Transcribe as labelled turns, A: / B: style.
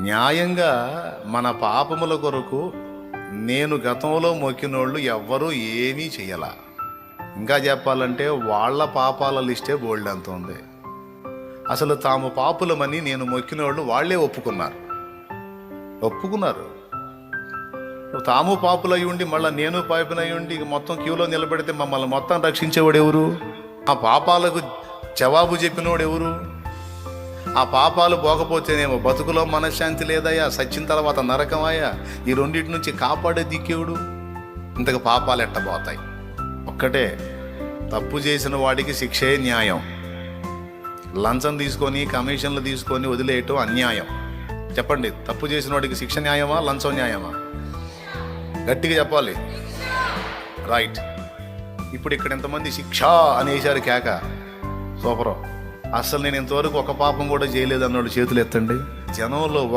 A: న్యాయంగా మన పాపముల కొరకు నేను గతంలో మొక్కినోళ్ళు ఎవ్వరూ ఏమీ చేయాల ఇంకా చెప్పాలంటే వాళ్ళ పాపాల లిస్టే బోల్డ్ అంత ఉంది అసలు తాము పాపులమని నేను మొక్కినోళ్ళు వాళ్ళే ఒప్పుకున్నారు. ఒప్పుకున్నారు. తాము పాపులై ఉండి మళ్ళీ నేను పాపినై ఉండి ఇక మొత్తం క్యూలో నిలబెడితే మమ్మల్ని మొత్తం రక్షించేవాడు ఎవరు ఆ పాపాలకు జవాబు చెప్పినోడు ఎవరు ఆ పాపాలు పోకపోతేనేమో బతుకులో మనశ్శాంతి లేదయ్యా. సచ్చిన తర్వాత నరకమయ్యా. ఈ రెండింటి నుంచి కాపాడే దిక్కేవుడు? ఇంతకు పాపాలు ఎట్టబోతాయి ఒక్కటే తప్పు చేసిన వాడికి శిక్షే న్యాయం. లంచం తీసుకొని కమిషన్లు తీసుకొని వదిలేయటం అన్యాయం. చెప్పండి తప్పు చేసిన వాడికి శిక్ష న్యాయమా లంచం న్యాయమా? గట్టిగా చెప్పాలి. రైట్. ఇప్పుడు ఇక్కడ ఎంతమంది శిక్ష అనేసారు కేక? సూపరం. అసలు నేను ఇంతవరకు ఒక పాపం కూడా చేయలేదు అన్నోడు చేతులు ఎత్తండి. జనంలో